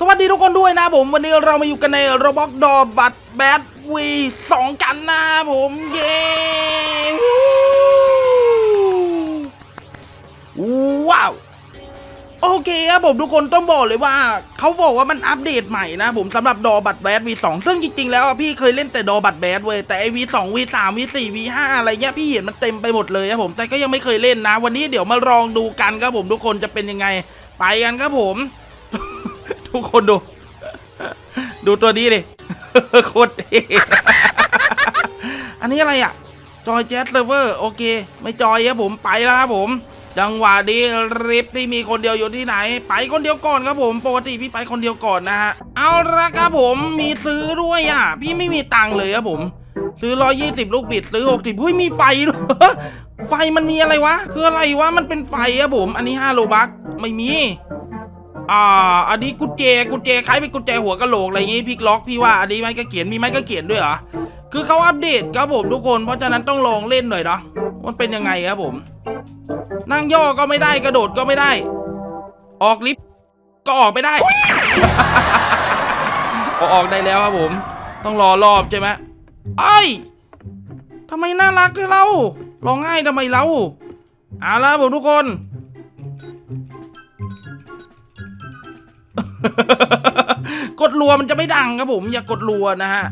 สวัสดีทุกคนด้วยนะผมวันนี้เรามาอยู่กันในโรบอกดอบัตแบทวีสองกันนะผมเย้ว้ว้าว โอเคครับผมทุกคนต้องบอกเลยว่า เขาบอกว่ามันอัปเดตใหม่นะผมสำหรับดอบัตแบทวีสองซึ่งจริงๆแล้วพี่เคยเล่นแต่ดอบัตแบทเว้ยแต่ไอวีสองวีสามวีสี่วีห้าอะไรเงี้ยพี่เห็นมันเต็มไปหมดเลยครับผมแต่ก็ยังไม่เคยเล่นนะ วันนี้เดี๋ยวมาลองดูกันครับผมทุกคนจะเป็นยังไง ไปกันครับผม ทุกคนดู ดูตัวนี้ดิโคตรเท่อันนี้อะไรอะ จอยแจ๊สเซิร์ฟเวอร์โอเค ไม่จอยครับผมไปแล้วครับผม จังหวะนี้ริฟที่มีคนเดียวอยู่ที่ไหน ไปคนเดียวก่อนครับผม ปกติพี่ไปคนเดียวก่อนนะฮะ เอาละครับผมมีซื้อด้วยอะ พี่ไม่มีตังค์เลยครับผมซื้อร้อยี่สิบลูกบิดซื้อหกสิบเฮ้ยมีไฟด้วยไฟมันมีอะไรวะ คืออะไรวะ มันเป็นไฟครับผม อันนี้ห้าโลบักไม่มี อ่า อันนี้กุญแจกุญแจคล้ายเป็นกุญแจหัวกะโหลกอะไรอย่างงี้พลิกล็อกพี่ว่าอันนี้ไม้กระเขียนมีไม้กระเขียนด้วยเหรอคือเขาอัปเดตครับผมทุกคนเพราะฉะนั้นต้องลองเล่นหน่อยเนาะมันเป็นยังไงครับผม นั่งย่อก็ไม่ได้กระโดดก็ไม่ได้ ออกลิฟต์ก็ออกไม่ได้อออกได้แล้วครับผม ต้องรอรอบใช่ไหมไอ้ทำไมน่ารักด้วยเราร้องไห้ทำไมเราเอาละผมทุกคน กดรัวมันจะไม่ดังครับผมอย่ากดรัวนะฮะ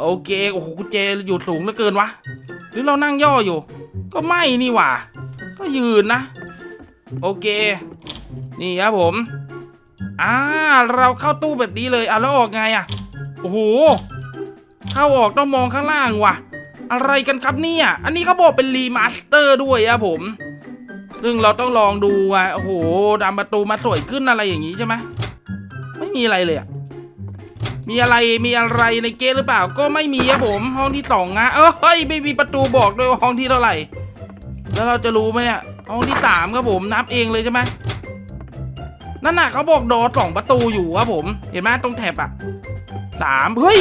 โอเคโอ้โหกุญแจอยู่สูงเหลือเกินวะหรือเรานั่งย่ออยู่ ก็ไม่นี่หว่า ก็ยืนนะ โอเค นี่ครับผมอ่าเราเข้าตู้แบบนี้เลยอะแล้วออกไงอะโอ้โหเข้าออกต้องมองข้างล่างว่ะ อะไรกันครับเนี่ย อันนี้เขาบอกเป็นรีมาสเตอร์ด้วยอะผม ซึ่งเราต้องลองดูอะโอ้โหดำประตูมาสวยขึ้นอะไรอย่างนี้ใช่ไหม ไม่มีอะไรเลยอะมีอะไรมีอะไรในเกมหรือเปล่า ก็ไม่มีครับผมห้องที่สองนะเฮ้ยไม่มีประตูบอกด้วยว่าห้องที่เท่าไหร่ แล้วเราจะรู้ไหมเนี่ยห้องที่สามครับผมนับเองเลยใช่ไหมนั่นน่ะเขาบอกดอสองประตูอยู่ครับผม เห็นไหมตรงแถบอะสามเฮ้ย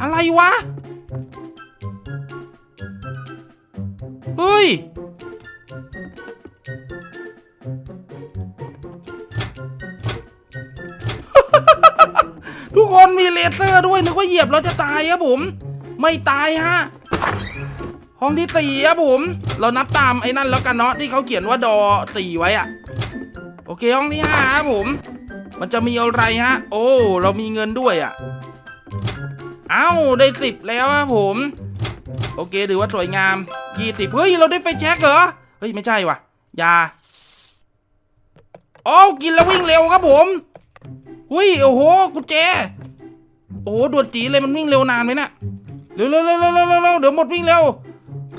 อะไรวะ เฮ้ย มีเลเซอร์ด้วยนึกว่าเหยียบแล้วจะตายครับผม ไม่ตายฮะห้องที่สี่ครับผม เรานับตามไอ้นั่นแล้วกันเนาะที่เขาเขียนว่าดอสี่ไว้อะโอเคห้องที่ห้าครับผม มันจะมีอะไรฮะ โอ้ เรามีเงินด้วยอะเอ้าได้สิบแล้วครับผม โอเคถือว่าสวยงามยี่สิบเฮ้ยเราได้ไฟแช็กเหรอเฮ้ยไม่ใช่ว่ะยาโอ้กินแล้ววิ่งเร็วครับผมหุ้ยโอ้โหกุญแจ โอ้ด่วนจีเลยมันวิ่งเร็วนานไหมเนะ่ะเร็วเร็วเร็วเร็วเร็วเร็วเดี๋ยวหมดวิ่งเร็ว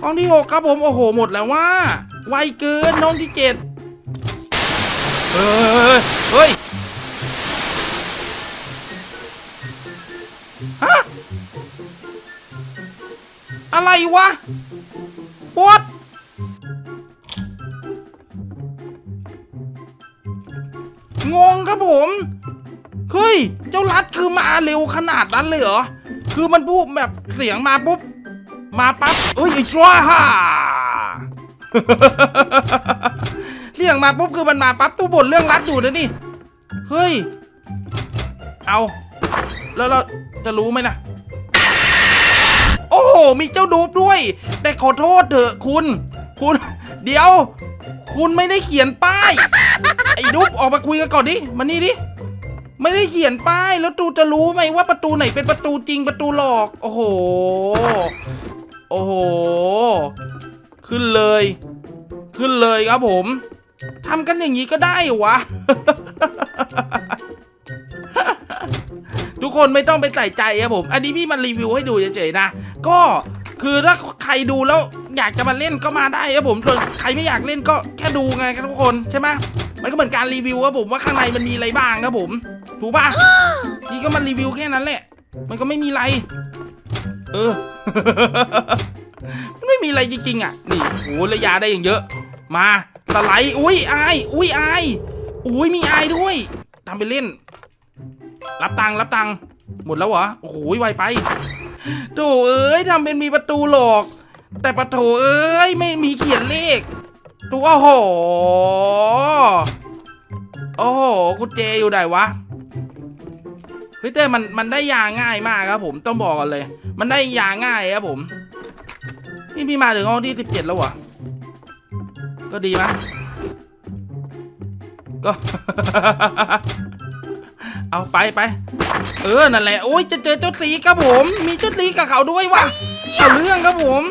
ห้องที่หกครับผมโอ้โหหมดแล้วว่าไวเกินห้องที่เจ็ดเฮ้ยเฮ้ยฮะอะไรวะ what งงครับผม เฮ้ย เจ้ารัดคือมาเร็วขนาดนั้นเลยเหรอ คือมันพูดแบบเสียงมาปุ๊บ มาปั๊บเอ้ยไอ้ชัวฮ่าเสียงมาปุ๊บคือมันมาปั๊บตู้บ่นเรื่องรัดอยู่นะนี่ เฮ้ย เอา แล้วเราจะรู้ไหมนะ โอ้โห มีเจ้าดูบด้วย แต่ขอโทษเถอะคุณ คุณ เดี๋ยว คุณไม่ได้เขียนป้าย ไอ้ดูบออกมาคุยกันก่อนดิ มานี่ดิ ไม่ได้เขียนป้ายแล้วตูจะรู้ไหมว่าประตูไหนเป็นประตูจริงประตูหลอก โอ้โห โอ้โห ขึ้นเลย ขึ้นเลยครับผมทำกันอย่างนี้ก็ได้วะ ทุกคนไม่ต้องไปใส่ใจครับผม อันนี้พี่มารีวิวให้ดูเฉยๆนะ ก็คือถ้าใครดูแล้วอยากจะมาเล่นก็มาได้ครับผมส่วนใครไม่อยากเล่นก็แค่ดูไงครับทุกคนใช่ไหมมันก็เหมือนการรีวิวครับผมว่าข้างในมันมีอะไรบ้างครับผม ถูกปะพี่ก็มารีวิวแค่นั้นแหละ มันก็ไม่มีอะไร เออ มันไม่มีอะไรจริงๆอะ นี่โอ้ระยาได้อย่างเยอะ มาสไลด์อุ้ยอายอุ้ยอายอุ้ยมีอายด้วยทำไปเล่น รับตังค์รับตังค์หมดแล้วเหรอ โอ้โหไวไปโถเอ้ยทำเป็นมีประตูหลอก แต่ประโถเอ้ยไม่มีเขียนเลขดูโอ้โห โอ้โหกุญแจอยู่ไหนวะ เฮ้ยแต่มันมันได้ยาง่ายมากครับผมต้องบอกกันเลย มันได้ยาง่ายครับผม นี่พี่มาถึงห้องที่สิบเจ็ดแล้วเหรอก็ดีมั้ยก็ เอาไปไปเออนั่นแหละโอ้ยจะเจอเจ้าสีครับผม มีเจ้าสีกับเขาด้วยวะเอาเรื่องครับผม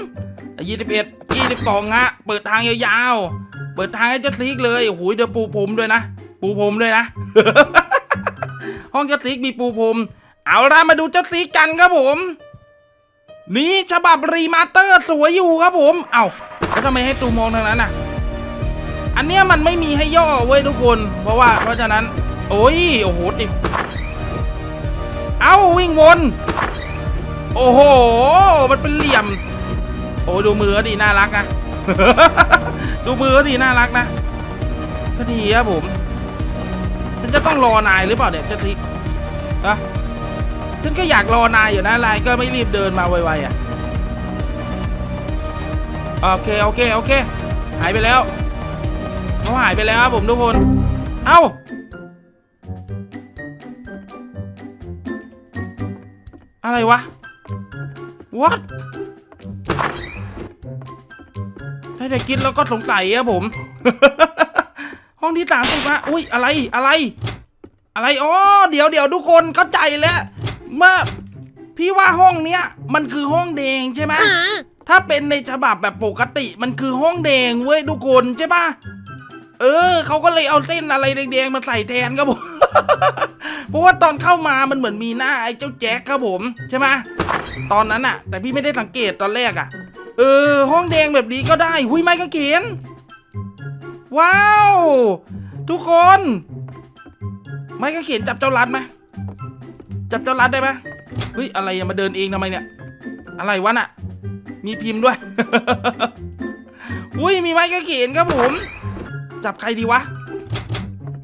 ยี่สิบเอ็ดยี่สิบสองฮะเปิดทางยาวๆเปิดทางให้เจ้าสีเลยโอ้โหเดี๋ยวปูพรมด้วยนะปูพรมด้วยนะ ห้องเจ้าสีมีปูพรมเอาล่ะมาดูเจ้าสีกันครับผม นี่ฉบับรีมาสเตอร์สวยอยู่ครับผม เอาแล้วทำไมให้ตูมองทางนั้นน่ะ อันเนี้ยมันไม่มีให้ย่อเว้ยทุกคน เพราะว่าเพราะฉะนั้น โอ้ยโอ้โหติดเอ้าวิ่งวน โอ้โห มันเป็นเหลี่ยม โอ้ดูมือดีน่ารักนะ ดูมือดีน่ารักนะก็ดีครับผม นจะต้องรอนายหรือเปล่าเนี่ยจะทิกอะฉันก็อยากรอนายอยู่นะลายก็ไม่รีบเดินมาไวๆอะโอเคโอเคโอเค หายไปแล้วเขาหายไปแล้วครับผมทุกคน เอ้าอะไรวะ what ได้แต่คิดแล้วก็สงสัยอะผม ที่สามสิบอะอุ้ยอะไรอะไร อะไรอ๋อเดี๋ยวเดี๋ยวทุกคนเข้าใจแล้วเมื่อพี่ว่าห้องเนี้ย มันคือห้องแดงใช่ไหมถ้าเป็นในฉบับแบบปกติมันคือห้องแดงเว้ยทุกคนใช่ปะเออเขาก็เลยเอาเส้นอะไรแดงๆมาใส่แทนครับผมเพราะว่าตอนเข้ามามันเหมือนมีหน้าไอ้เจ้าแจ็คครับผมใช่ไหมตอนนั้นอะแต่พี่ไม่ได้สังเกตตอนแรกอะเออ ห้องแดงแบบนี้ก็ได้ หุยไม้กางเขน ว้าว ทุกคน ไม้กางเขียนจับเจ้ารัดไหมจับเจ้ารัดได้ไหมเฮ้ยอะไรมาเดินเองทำไมเนี่ย อะไรวะน่ะ มีพิมพ์ด้วยอุ้ยมีไม้กางเขนครับผม จับใครดีวะ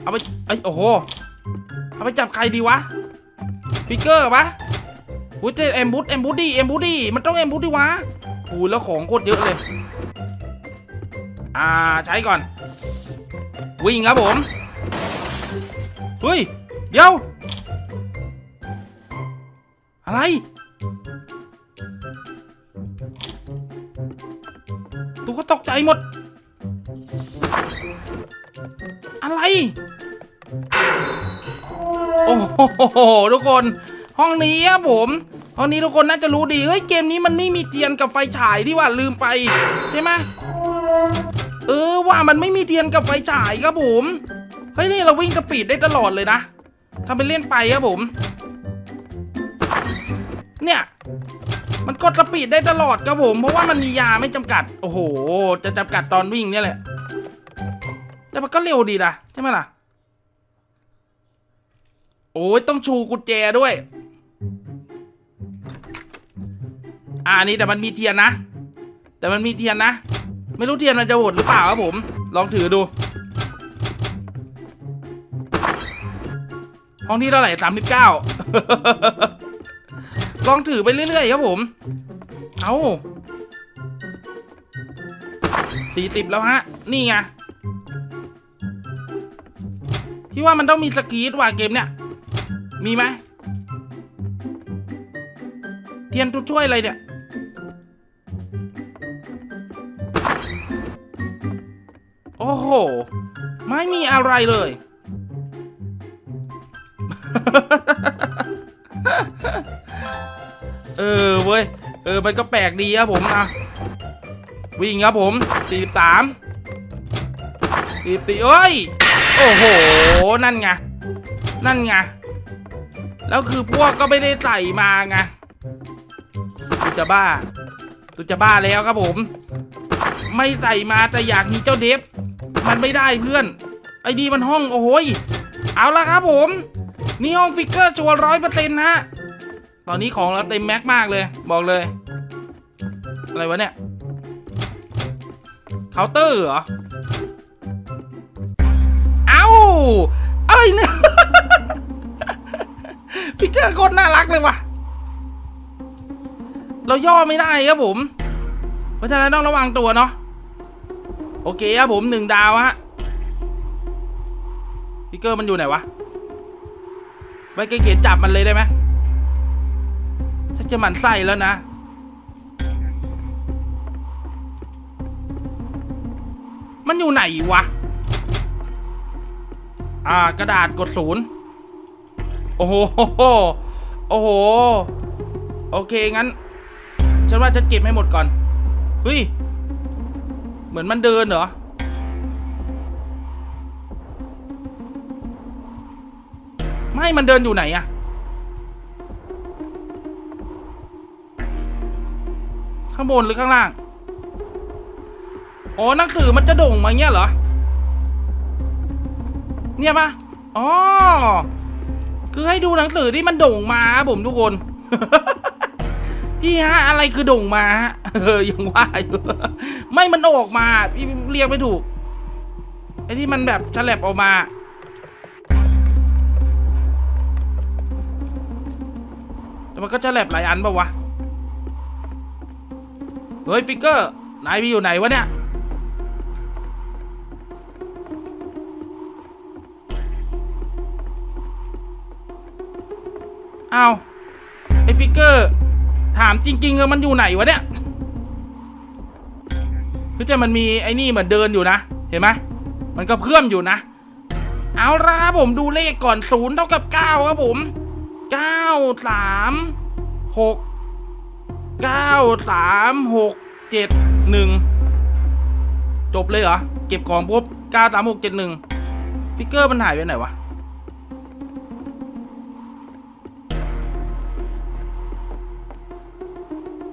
เอาไปไอยโอ้โห เอาไปจับใครดีวะ ฟิกเกอร์ปะอุ้ยเจเอ็มบูดเอ็มบูดดีเอ็มบูดดีมันต้องเอ็มบูดดีวะโอ้แล้วของโคตรเยอะเลย อ่าใช้ก่อน วิ่งครับผมเฮ้ยเดี๋ยว อะไร ตัวก็ตกใจหมด อะไร โอ้โหทุกคน ห้องนี้ครับผมห้องนี้ทุกคนน่าจะรู้ดี เฮ้ย เกมนี้มันไม่มีเทียนกับไฟฉายที่ว่าลืมไป ใช่ไหม เออว่ามันไม่มีเทียนกับไฟฉายครับผมเฮ้ยนี่เราวิ่งสปีดได้ตลอดเลยนะทำเป็นเล่นไปครับผม เนี่ย มันกดสปีดได้ตลอดครับผม เพราะว่ามันมียาไม่จำกัด โอ้โห จะจำกัดตอนวิ่งเนี่ยแหละ แต่มันก็เร็วดีนะใช่ไหมล่ะ โอ้ยต้องชูกุญแจด้วย อ่านี่แต่มันมีเทียนนะ แต่มันมีเทียนนะ ไม่รู้เทียนมันจะหมดหรือเปล่าครับผม ลองถือดู ห้องที่เท่าไหร่สามสิบเก้าลองถือไปเรื่อยๆครับผม เอาสี่สิบแล้วฮะ นี่ไงพี่ว่ามันต้องมีสกีดว่ะเกมเนี่ยมีไหม เทียนตัวช่วยอะไรเนี่ย อ้โห ไม่มีอะไรเลย เออเว้ย เออ มันก็แปลกดีครับผมนะวิ่งครับผมสี่สามสี่สี่เอ้ย โอ้โห นั่นไง นั่นไง แล้วคือพวกก็ไม่ได้ใส่มาไงตูจะบ้าตูจะบ้าแล้วครับผม ไม่ใส่มาแต่อยากมีเจ้าเดฟ มันไม่ได้เพื่อน ไอ้ดีมันห้องโอ้โหยเอาละครับผม นี่ห้องฟิกเกอร์ชัวร้อยเปอร์เซ็นต์ฮะตอนนี้ของเราเต็มแม็กมากเลย บอกเลย อะไรวะเนี่ยเคาน์เตอร์เหรอ เอ้าเอ้ยเนี่ยฟิกเกอร์โคตรน่ารักเลยว่ะ เราย่อไม่ได้ครับผม เพราะฉะนั้นต้องระวังตัวเนาะ โอเคครับผมหนึ่งดาวฮะฟิกเกอร์มันอยู่ไหนวะไว้ใกล้เขียจับมันเลยได้ไหมฉันจะหมั่นไส้แล้วนะ มันอยู่ไหนวะ อ่ากระดาษกดศูนย์โอ้โห โอ้โห โอเคงั้น ฉันว่าฉันเก็บให้หมดก่อน เฮ้ย มือนมันเดินเหรอ ไม่มันเดินอยู่ไหนอะข้างบนหรือข้างล่าง อ๋อหนังสือมันจะโด่งมาเงี้ยเหรอ เนี่ยปะอ๋อ คือให้ดูหนังสือที่มันโด่งมาผมทุกคน พี่ฮะอะไรคือโด่งมาฮะ เออยังว่าอยู่ไม่มันออกมาพี่เรียกไม่ถูกไอ้ที่มันแบบฉลับออกมาแต่มันก็ฉลับหลายอันปะวะ เฮ้ยฟิกเกอร์นายพี่อยู่ไหนวะเนี่ย เอาไอ้ฟิกเกอร์ ถามจริงๆเออมันอยู่ไหนวะเนี่ย คือแต่มันมีไอ้นี่เหมือนเดินอยู่นะ เห็นไหมมันก็เพิ่มอยู่นะ เอาละครับผมดูเลขก่อนศูนย์เท่ากับเก้าครับผมเก้าสามหกเก้าสามหกเจ็ดหนึ่งจบเลยเหรอ เก็บของปุ๊บเก้าสามหกเจ็ดหนึ่งฟิกเกอร์มันหายไปไหนวะ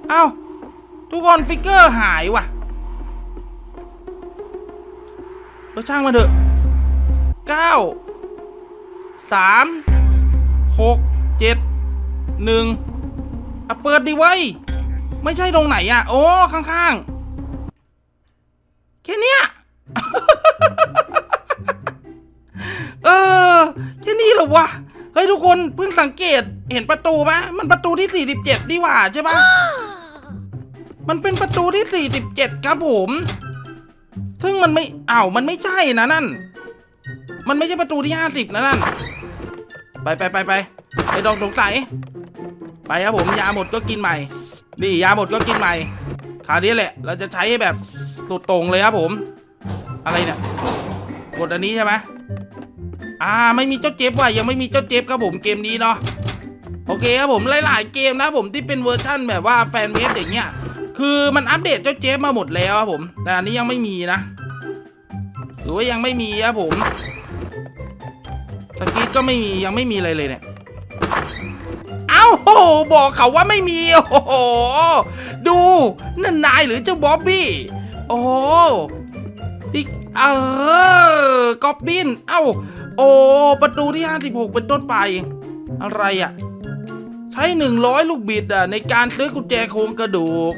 เอ้าทุกคนฟิกเกอร์หายว่ะ เราช่างมาเถอะเก้าสามหกเจ็ดหนึ่งอะเปิดดิไว้ยไม่ใช่ตรงไหนอะ โอ้ ข้างๆ แค่เนี้ยเออ แค่นี้เหรอวะ เฮ้ยทุกคนเพิ่งสังเกตเห็นประตูไหมมันประตูที่ 47ดีหว่าใช่ปะมันเป็นประตูที่ 47 ครับผม ซึ่งมันไม่อ้าวมันไม่ใช่นะนั่น มันไม่ใช่ประตูที่50นะนั่น ไปไปไปไปไปดองสงสัยไปครับผมยาหมดก็กินใหม่ นี่ยาหมดก็กินใหม่คราวนี้แหละ เราจะใช้ให้แบบสุดตรงเลยครับผม อะไรเนี่ยกดอันนี้ใช่ไหมอ่าไม่มีเจ้าเจฟว่ะยังไม่มีเจ้าเจฟครับผมเกมนี้เนาะโอเคครับผมหลาย ๆ เกมนะผมที่เป็นเวอร์ชั่นแบบว่าแฟนเมดอย่างเงี้ย คือมันอัปเดตเจ้าเจฟมาหมดแล้วครับผม แต่อันนี้ยังไม่มีนะ หรือว่ายังไม่มีครับผมสกีตก็ไม่มียังไม่มีอะไรเลยเนี่ยเอ้าโหบอกเขาว่าไม่มีโอ้โหดูนั่นนายหรือเจ้าบ๊อบบี้โอ้ดิเออกอบบิน เอ้า โอ้ประตูที่ 56 เป็นต้นไป อะไรอะ ใช้ 100 ลูกบิดอะในการซื้อกุญแจโครงกระดูก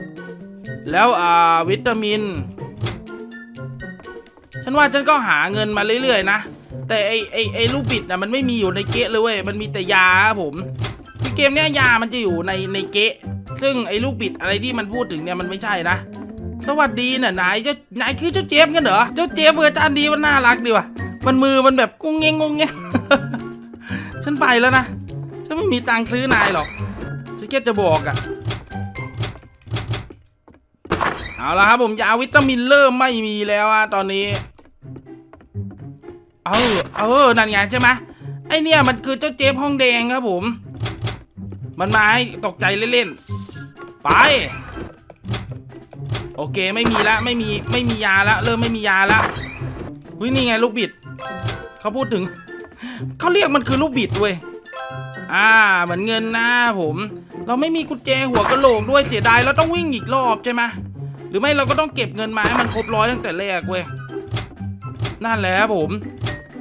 แล้วอ่าวิตามิน ฉันว่าฉันก็หาเงินมาเรื่อยๆนะ แต่ไอไอไอลูกบิดนะมันไม่มีอยู่ในเกะเลยเว้ย มันมีแต่ยาครับผมคือเกมเนี้ยยามันจะอยู่ในในเกะ ซึ่งไอลูกบิดอะไรที่มันพูดถึงเนี่ยมันไม่ใช่นะ สวัสดีน่ะนายเจ้านายคือเจ้าเจฟกันเหรอ เจ้าเจฟเวอร์ชันดีมันน่ารักดีว่ะ มันมือมันแบบกุ้งเงงกุ้งเงงฉันไปแล้วนะ ฉันไม่มีตังค์ซื้อนายหรอกฉันแค่จะบอกอะ เอาละครับผมยาวิตามินเริ่มไม่มีแล้วอะตอนนี้ เออเออนั่นไงใช่ไหมไอเนี่ยมันคือเจ้าเจฟห้องแดงครับผม มันมาให้ตกใจเล่นๆ ไป โอเคไม่มีละไม่มีไม่มียาละเริ่มไม่มียาละเฮ้ยนี่ไงลูกบิดเขาพูดถึง เขาเรียกมันคือลูกบิดเว้ยอ่าเหมือนเงินนะผม เราไม่มีกุญแจหัวกระโหลกด้วยเสียดายเราต้องวิ่งอีกรอบใช่ไหม หรือไม่เราก็ต้องเก็บเงินมาให้มันครบร้อยตั้งแต่แรกเว้ยนั่นแหละครับผม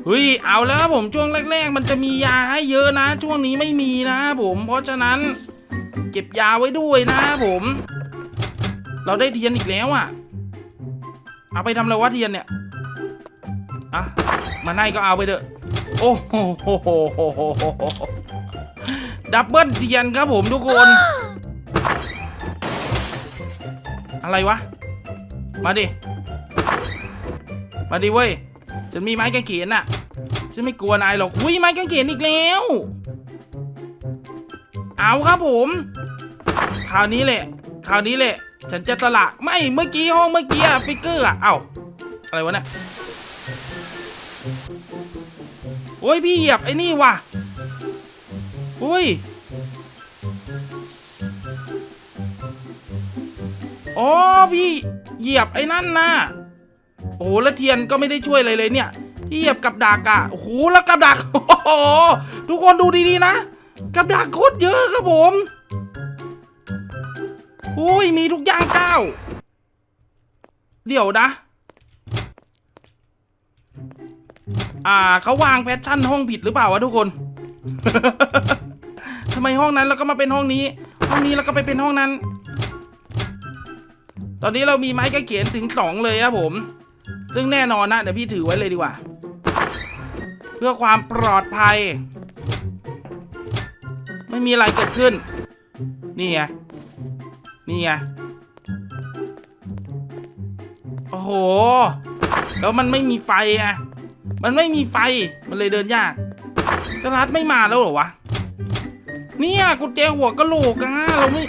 เฮ้ยเอาแล้วครับผมช่วงแรก ๆ มันจะมียาให้เยอะนะ ช่วงนี้ไม่มีนะผมเพราะฉะนั้น เก็บยาไว้ด้วยนะผม เราได้เทียนอีกแล้วอะ เอาไปทำอะไรวะเทียนเนี่ยอะมาให้ก็เอาไปเถอะโอ้โหดับเบิลเทียนครับผมทุกคน อะไรวะ มาดิ มาดิเว้ย ฉันมีไม้กางเขนน่ะ ฉันไม่กลัวนายหรอกอุ้ยไม้กางเขนอีกแล้ว เอาครับผม คราวนี้แหละ คราวนี้แหละ ฉันจะสละไม่ เมื่อกี้ห้องเมื่อกี้อะฟิกเกอร์อะเอ้า อะไรวะเนี่ยโอ้ยพี่เหยียบไอ้นี่ว่ะอุ้ย อ๋อพี่เหยียบไอ้นั่นนะโอ้แล้วเทียนก็ไม่ได้ช่วยอะไรเลยเนี่ยเหยียบกับดักอะโอ้โหแล้วกับดักโอ้โหทุกคนดูดีๆนะ กับดักโคตรเยอะครับผมอุ้ยมีทุกอย่างก้าวเดี๋ยวนะ อ่าเขาวางแพทชั่นห้องผิดหรือเปล่าวะทุกคนทำไมห้องนั้นแล้วก็มาเป็นห้องนี้ ห้องนี้แล้วก็ไปเป็นห้องนั้น ตอนนี้เรามีไม้กระเขียนถึงสองเลยครับผม ซึ่งแน่นอนนะเดี๋ยวพี่ถือไว้เลยดีกว่า เพื่อความปลอดภัย ไม่มีอะไรเกิดขึ้น นี่ไง นี่ไง โอ้โห แล้วมันไม่มีไฟอะ มันไม่มีไฟ มันเลยเดินยากจรัดไม่มาแล้วเหรอวะ เนี่ยกุญแจหัวกะโหลกอะเราไม่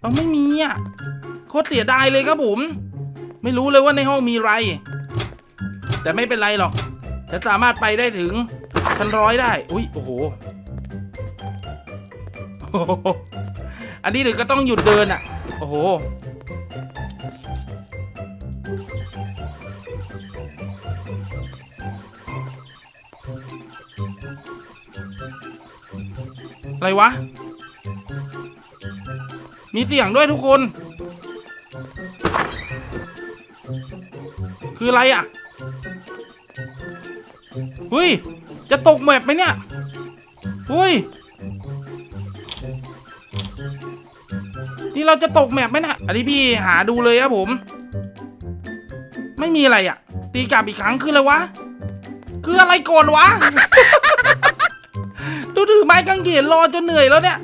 เราไม่มีอะ โคตรเสียดายเลยครับผม ไม่รู้เลยว่าในห้องมีอะไร แต่ไม่เป็นไรหรอกจะสามารถไปได้ถึงชั้นร้อยได้ อุ้ยโอ้โหโอ้โหอันนี้ถึงก็ต้องหยุดเดินอะ โอ้โห อะไรวะ มีเสียงด้วยทุกคน คืออะไรอะเฮ้ย จะตกแมปไหมเนี่ยเฮ้ย นี่เราจะตกแมปไหมนะอันนี้พี่หาดูเลยครับผม ไม่มีอะไรอะ ตีกลับอีกครั้งคืออะไรวะ คืออะไรก่อนวะ ดูถือไม้กางเขนรอจนเหนื่อยแล้วเนี่ย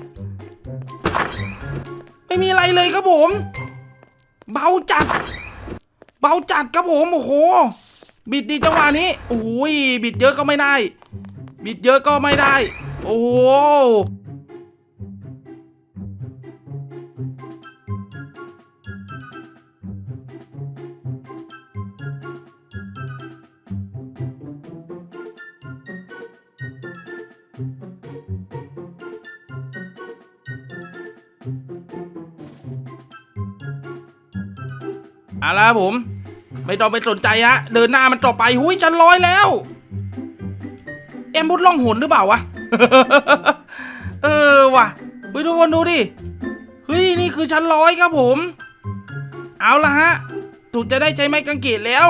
ไม่มีอะไรเลยครับผม เบาจัด เบาจัดครับผมโอ้โห บิดดีจังหวะนี้โอ้ยบิดเยอะก็ไม่ได้ บิดเยอะก็ไม่ได้ โอ้ เอาละผม ไม่ต้องไปสนใจฮะ เดินหน้ามันต่อไปหุยชั้นร้อยแล้ว เอ็มบุดล่องหนหรือเปล่าวะ เออว่ะเฮ้ยทุกคนดูดิ เฮ้ยนี่คือชั้นร้อยครับผม เอาละฮะ ถูกจะได้ใช้ไม้กางเขนแล้ว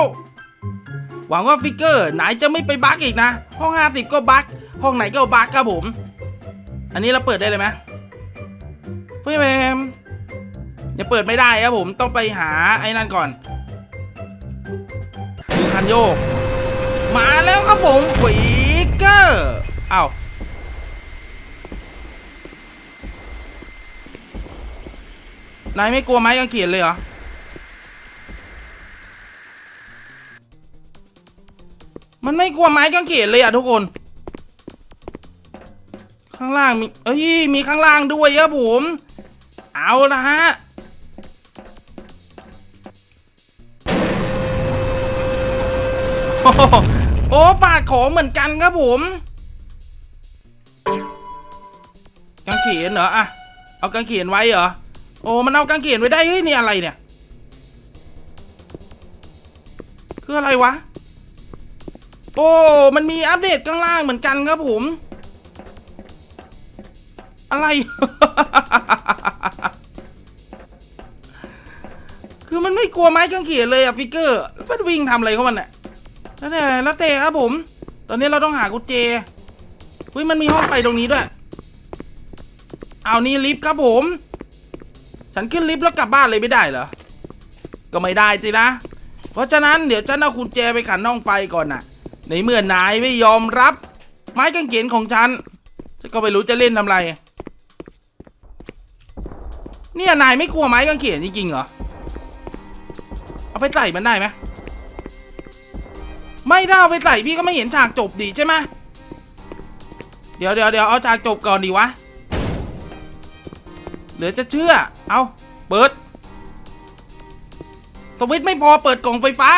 หวังว่าฟิกเกอร์ไหนจะไม่ไปบั๊กอีกนะ ห้องห้าสิบก็บั๊กห้องไหนก็บั๊กครับผม อันนี้เราเปิดได้เลยไหมเฟ้ยแมม ยังเปิดไม่ได้ครับผมต้องไปหาไอ้นั่นก่อนคือคันโยก มาแล้วครับผมฟิกเกอร์อ้าวนายไม่กลัวไม้กางเขนเลยเหรอมันไม่กลัวไม้กางเขนเลยอะทุกคน ข้างล่างมี เอ้ย มีข้างล่างด้วยครับผม เอาละฮะ โอ้ฝากของเหมือนกันครับผมกางเขนเหรออะเอากางเขนไว้เหรอ โอ้มันเอากางเขนไว้ได้เฮ้ยนี่อะไรเนี่ย คืออะไรวะ โอ้มันมีอัปเดตข้างล่างเหมือนกันครับผม อะไร คือมันไม่กลัวไม้กางเขนเลยอะฟิกเกอร์แล้วมันวิ่งทำอะไรของมันอะ แล้วแต่แล้วแต่ครับผม ตอนนี้เราต้องหากุญแจเฮ้ยมันมีห้องไฟตรงนี้ด้วย เอานี่ลิฟต์ครับผม ฉันขึ้นลิฟต์แล้วกลับบ้านเลยไม่ได้เหรอ ก็ไม่ได้สินะ เพราะฉะนั้นเดี๋ยวฉันเอากุญแจไปขันห้องไฟก่อนน่ะ ในเมื่อนายไม่ยอมรับ ไม้กางเขนของฉัน ฉันก็ไม่รู้จะเล่นทำไร เนี่ยนายไม่กลัวไม้กางเขนจริงๆเหรอ เอาไปใส่มันได้ไหม ไม่ได้เอาไปใส่พี่ก็ไม่เห็นฉากจบดิใช่ไหมเดี๋ยวเดี๋ยวเดี๋ยวเอาฉากจบก่อนดีวะเหลือจะเชื่อ เอาเปิด สวิตช์ไม่พอเปิดกล่องไฟฟ้า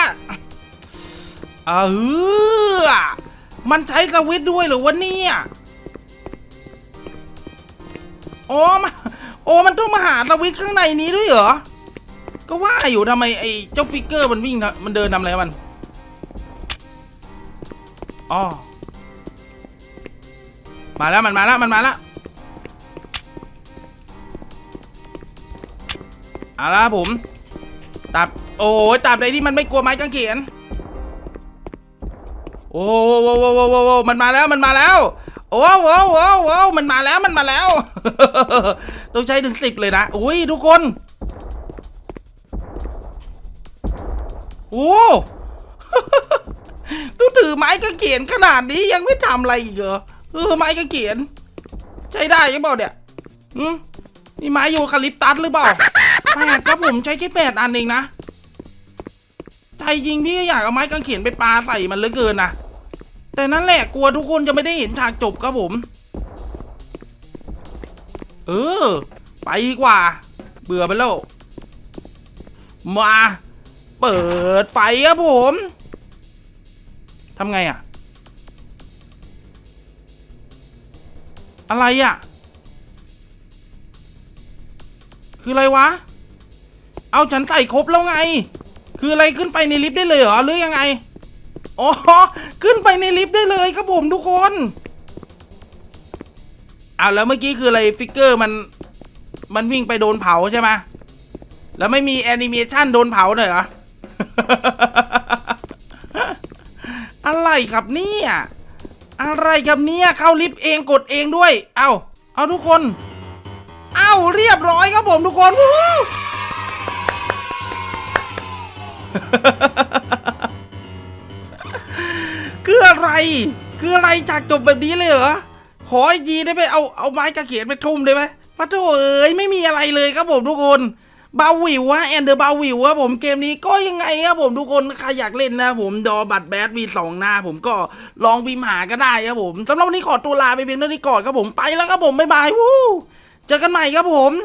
เออมันใช้สวิตช์ด้วยเหรือวะเนี่ยโอ้มาโอ้มันต้องมาหาสวิตช์ข้างในนี้ด้วยเหรอ ก็ว่าอยู่ทำไมไอ้เจ้าฟิกเกอร์มันวิ่งมันเดินทำอะไรมัน อ๋อมาแล้วมันมาแล้วมันมาแล้วเอาละผม ตับ โอ้ยตับใดที่มันไม่กลัวไม้กางเขนโอ้โหโอ้โหโอ้โหมันมาแล้วมันมาแล้ว โอ้โหโอ้โหโอ้มันมาแล้วมันมาแล้ว ต้องใช้ถึงสิบเลยนะอุ้ยทุกคน โอ้ อไม้กางเขนขนาดนี้ยังไม่ทำอะไรอีกเหรอเออไม้กางเขนใช้ได้หรือเปล่าเนี่ยอืมนี่ไม้ยูคาลิปตัสหรือเปล่าแปดครับผมใช้แค่แปดอันเองนะใจจริงพี่ก็อยากเอาไม้กางเขนไปปาใส่มันเหลือเกินนะแต่นั่นแหละกลัวทุกคนจะไม่ได้เห็นฉากจบครับผม เออ ไปดีกว่า เบื่อไปแล้วมา เปิดไฟครับผม ทำไงอะอะไรอะคืออะไรวะ เอาฉันใส่ครบแล้วไง คืออะไรขึ้นไปในลิฟต์ได้เลยเหรอ หรือยังไง อ๋อ ขึ้นไปในลิฟต์ได้เลยครับผมทุกคนอาแล้วเมื่อกี้คืออะไรฟิกเกอร์มันมันวิ่งไปโดนเผาใช่ไหมแล้วไม่มีแอนิเมชันโดนเผาหน่อยเหรอ อะไรครับเนี่ยอะไรครับเนี่ยเข้าลิฟต์เองกดเองด้วย เอาเอาทุกคน เอาเรียบร้อยครับผมทุกคนคืออะไร คืออะไรจากจบแบบนี้เลยเหรอ ขออีกทีได้ไหมเอาเอาไม้กระเขียนไปทุ่มได้ไหมพระโถเอ้ยไม่มีอะไรเลยครับผมทุกคน บาวิววะแอนเดอร์บาวิววะผมเกมนี้ก็ยังไงครับผมทุกคนใครอยากเล่นนะผมดอบัตแบดวีสองหน้า ผมก็ลองพิมหาก็ได้ครับผมสำหรับวันนี้ขอตัวลาไปเพียงเท่านี้ก่อนครับผมไปแล้วครับผมบ๊ายบายวู้เจอกันใหม่ครับผม